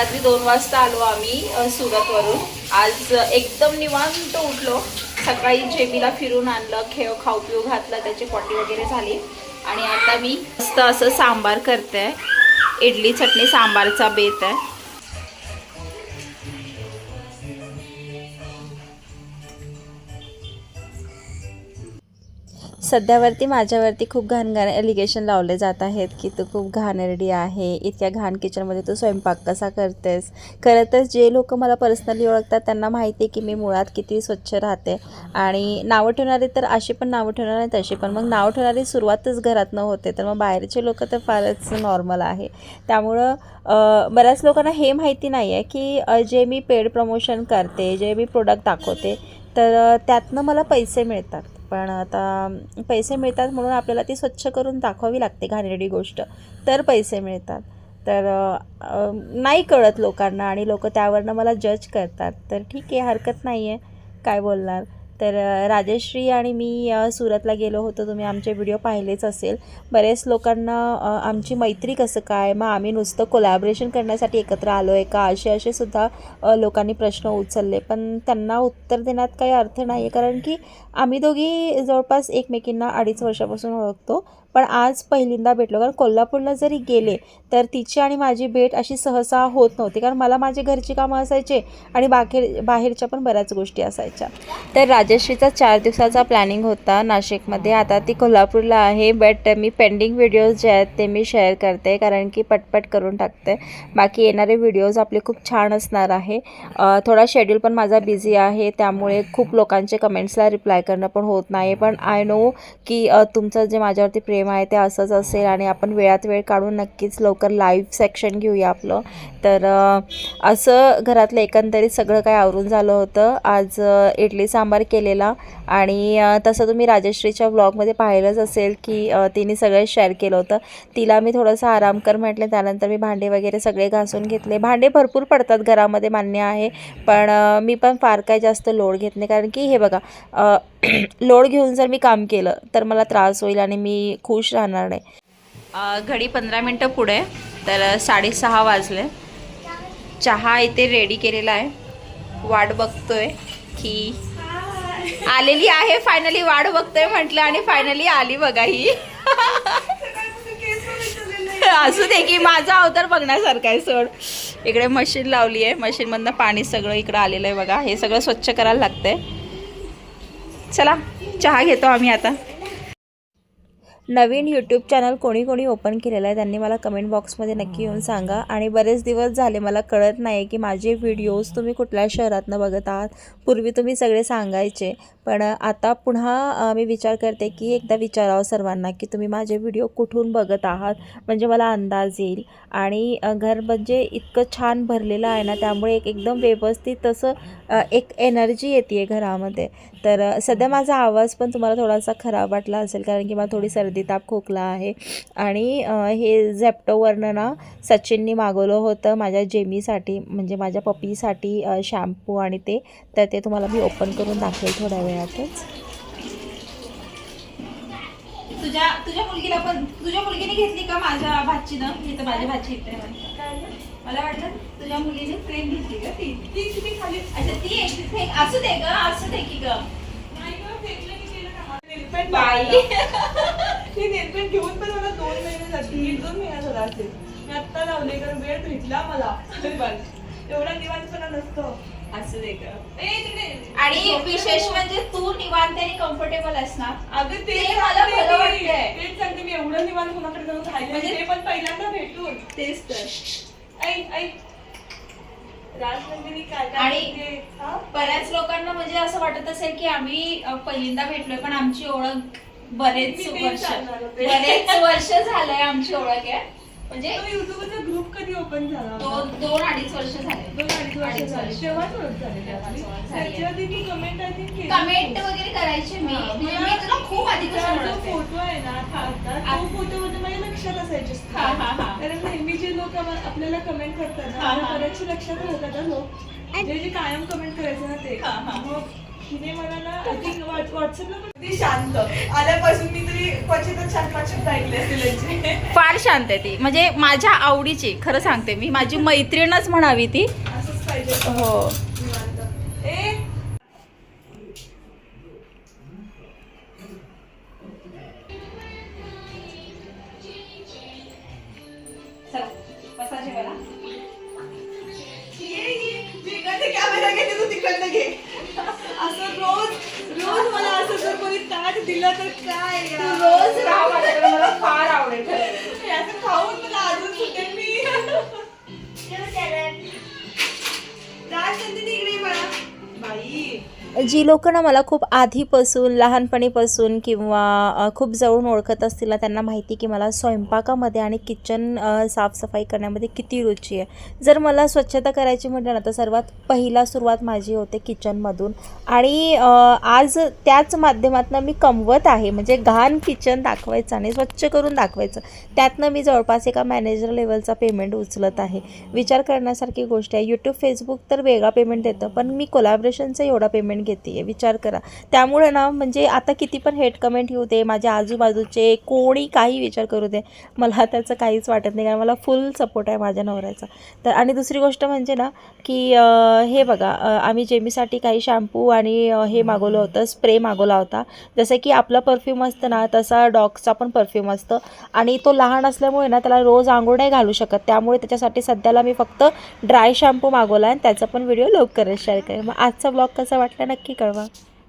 रात्री दोन वाजता आलो आम्ही सुरतवरून. आज एकदम निवांत उठलो. सकाळी जेबीला फिरून आणलं खेळ खाऊ पिऊ घातलं त्याची पॉटी वगैरे झाली. आणि आता मी मस्त असं सांबार करते. इडली चटणी सांबारचा बेत आहे. सध्यावरती माझ्यावरती खूप घाण घाण एलिगेशन लावले जात आहेत की तू खूप घाणेरडी आहे इतक्या घाण किचनमध्ये तू स्वयंपाक कसा करतेस? खरं तर जे लोक मला पर्सनली ओळखतात त्यांना माहिती आहे की मी मुळात किती स्वच्छ राहते. आणि नावं ठेवणारे तर अशी पण नावं ठेवणार नाही तशी पण मग नावं ठेवणारी सुरुवातच घरातनं होते तर मग बाहेरचे लोक तर फारच नॉर्मल आहे. त्यामुळं बऱ्याच लोकांना हे माहिती नाही आहे की जे मी पेड प्रमोशन करते जे मी प्रोडक्ट दाखवते तर त्यातनं मला पैसे मिळतात. पण आता पैसे मिळतात म्हणून आपल्याला ती स्वच्छ करून दाखवावी लागते घाणेरडी गोष्ट. तर पैसे मिळतात. तर नाही कळत लोकांना आणि लोक त्यावरनं मला जज करतात. तर ठीक आहे हरकत नाही आहे काय बोलणार? तर राजेश्री राजश्री आणि मी सुरतला गेलो होतो. तुम्ही आमचे व्हिडिओ पाहिलेच असेल. बरेच लोकांना आमची मैत्री कसं काय? मग आम्ही नुसतं कोलॅबरेशन करण्यासाठी एकत्र आलो आहे का? असे असे सुद्धा लोकांनी प्रश्न उचलले. पण त्यांना उत्तर देण्यात काही अर्थ नाही आहे कारण की आम्ही दोघी जवळपास एकमेकींना अडीच वर्षापासून ओळखतो. पण आज पहिल्यांदा भेटलो. कारण कोल्हापूरला जरी गेले तर तिची आणि माझी भेट अशी सहसा होत नव्हती. कारण मला माझे घरची कामं असायचे आणि बाहेर बाहेरच्या पण बऱ्याच गोष्टी असायच्या. तर राजश्रीचा चार दिवसाचा प्लॅनिंग होता नाशिकमध्ये. आता ती कोल्हापूरला आहे बट मी पेंडिंग व्हिडिओज जे आहेत ते मी शेअर करते कारण की पटपट करून टाकते. बाकी येणारे व्हिडिओज आपले खूप छान असणार आहे. थोडा शेड्यूल पण माझा बिझी आहे त्यामुळे खूप लोकांचे कमेंट्सला रिप्लाय करणं पण होत नाही. पण आय नो की तुमचं जे माझ्यावरती प्रेम आहे ते असंच असेल आणि आपण वेळात वेळ काढून नक्कीच लवकर लाईव्ह सेक्शन घेऊया आपलं. तर असं घरातलं एकंदरीत सगळं काय आवरून झालं होतं. आज इडली सांबार केलेला आणि तसं तुम्ही राजश्रीच्या ब्लॉगमध्ये पाहिलंच असेल की तिने सगळं शेअर केलं होतं. तिला मी थोडंसं आराम कर म्हटलं. त्यानंतर मी भांडे वगैरे सगळे घासून घेतले. भांडे भरपूर पडतात घरामध्ये मान्य आहे. पण मी पण फार काय जास्त लोड घेत नाही. कारण की हे बघा लोड घेऊन जर मी काम केलं तर मला त्रास होईल आणि मी खुश राहणार नाही. घडी पंधरा मिनटं पुढे तर साडेसहा वाजले. चहा इथे रेडी केलेला आहे. वाट बघतोय की आलेली आहे फायनली वाट बघतोय म्हटलं आणि फायनली आली बघा ही. असू दे की माझा अवतार बघण्यासारखा आहे सोड. इकडे मशीन लावली आहे. मशीनमधनं पाणी सगळं इकडं आलेलं आहे बघा. हे सगळं स्वच्छ करायला लागतंय. चला चहा घेतो आम्ही आता. नवीन यूट्यूब चॅनल कोणी कोणी ओपन केलेलं आहे त्यांनी मला कमेंट बॉक्समध्ये नक्की येऊन सांगा. आणि बरेच दिवस झाले मला कळत नाही की माझे व्हिडिओज तुम्ही कुठल्या शहरातनं बघत आहात. पूर्वी तुम्ही सगळे सांगायचे पण आता पुन्हा मी विचार करते की एकदा विचारावं सर्वांना की तुम्ही माझे व्हिडिओ कुठून बघत आहात? म्हणजे मला अंदाज येईल. आणि घर म्हणजे इतकं छान भरलेलं आहे ना त्यामुळे एक एकदम व्यवस्थित असं एक एनर्जी येते आहे घरामध्ये. तर सध्या माझा आवाज पण तुम्हाला थोडासा खराब वाटला असेल कारण की मला थोडी सर्दी संदीताप खोकला आहे. आणि हे झॅप्टोवरनं ना सचिननी मागवलं होतं माझ्या जेमीसाठी म्हणजे माझ्या पपीसाठी शॅम्पू आणि ते. तर ते तुम्हाला मी ओपन करून दाखवेल थोड्या वेळातच. तुझ्या तुझ्या मुलगीला पण तुझ्या मुलगीने घेतली का माझ्या भाचीनं? इथं माझ्या भाची इथे मला वाटलं तुझ्या मुलीने फ्रेम घेतली का ती? ती किती खाली अच्छा ती एक- असू दे ग असू दे की ग. बाई. ती नेलपेंट घेऊन पण मला दोन महिने झाले दीड दोन महिना झाला असेल. मी आत्ता लावले कारण वेळ भेटला मला. बस एवढा निवांतपणा नसतो. असू दे ग. ए, तिकडे. आणि विशेष म्हणजे तू निवांत आणि कम्फर्टेबल असणार. अगं ते ते मला सांगते बरं मी. वाटतंय. तेच सांगते मी. एवढं निवांत कोणाकडे जाऊन राहिले म्हणजे- ते पण पहिल्यांदा भेटून. तेच तर. ऐक ऐक. आणि- म्हणते? हा? बऱ्याच लोकांना म्हणजे असं वाटत असेल की आम्ही पहिल्यांदा भेटलोय पण आमची ओळख बरेच वर्ष. बरेच वर्ष झालंय आमची ओळख आहे म्हणजे तो युट्यूबचा ग्रुप कधी ओपन झाला दोन दोन अडीच वर्ष झाले दोन अडीच वर्ष झाले. तेव्हाच ओळख झाली तेव्हाच ओळख झाली. त्याच्या आधी मी कमेंट आय थिंक केली कमेंट वगैरे करायचे मी मी तुला खूप आधीपासून जो. फोटो आहे ना तो फोटो मध्ये माझ्या लक्षात असायचे. कारण नेहमी जे लोक आपल्याला कमेंट करतात ना. बऱ्याचशा लक्षात राहतात ना लोक जे जे कायम कमेंट करायचे ना ते हा, हा. मग तिने मला ना आय थिंक व्हॉट्सअपला पण ती शांत. आल्यापासून मी तरी क्वचितच चार पाच शब्द ऐकले असतील यांचे. फार शांत आहे ती. म्हणजे माझ्या आवडीची खरं सांगते मी माझी मैत्रीणच म्हणावी ती. असंच पाहिजे. हो. निवांत. ए? ये, घेते तू तिकडनं घे. असं रोज रोज मला असं जर कोणी ताट दिलं तर काय यार? रोज राहा मला फार आवडेल असं खाऊन मला जी लोक ना मला खूप आधीपासून लहानपणीपासून किंवा खूप जवळून ओळखत असतील ना त्यांना माहिती की मला स्वयंपाकामध्ये आणि किचन साफसफाई करण्यामध्ये किती रुची आहे. जर मला स्वच्छता करायची म्हटलं ना तर सर्वात पहिला सुरुवात माझी होते किचनमधून. आणि आज त्याच माध्यमातून मी कमवत आहे. म्हणजे घाण किचन दाखवायचं आणि स्वच्छ करून दाखवायचं. त्यातनं मी जवळपास एका मॅनेजर लेवलचा पेमेंट उचलत आहे. विचार करण्यासारखी गोष्ट आहे. यूट्यूब फेसबुक तर वेगळा पेमेंट देतं पण मी कोलॅबरेशनचं एवढा पेमेंट घेते आहे विचार करा. त्यामुळे ना म्हणजे आता किती पण हेट कमेंट येऊ दे माझ्या आजूबाजूचे कोणी काही विचार करू दे मला त्याचं काहीच वाटत नाही कारण मला फुल सपोर्ट आहे माझ्या नवऱ्याचा. तर आणि दुसरी गोष्ट म्हणजे ना की हे बघा आम्ही जेमीसाठी काही शॅम्पू आणि हे मागवलं होतं स्प्रे मागवला होता. जसं की आपला परफ्यूम असतं ना तसा डॉगचा पण परफ्यूम असतं. आणि तो लहान असल्यामुळे ना त्याला रोज आंघोळ नाही घालू शकत. त्यामुळे त्याच्यासाठी सध्याला मी फक्त ड्राय शॅम्पू मागवला आहे आणि त्याचा पण व्हिडिओ लवकरच शेअर करेन मग आजचा ब्लॉग कसा वाटला नक्की कळवा.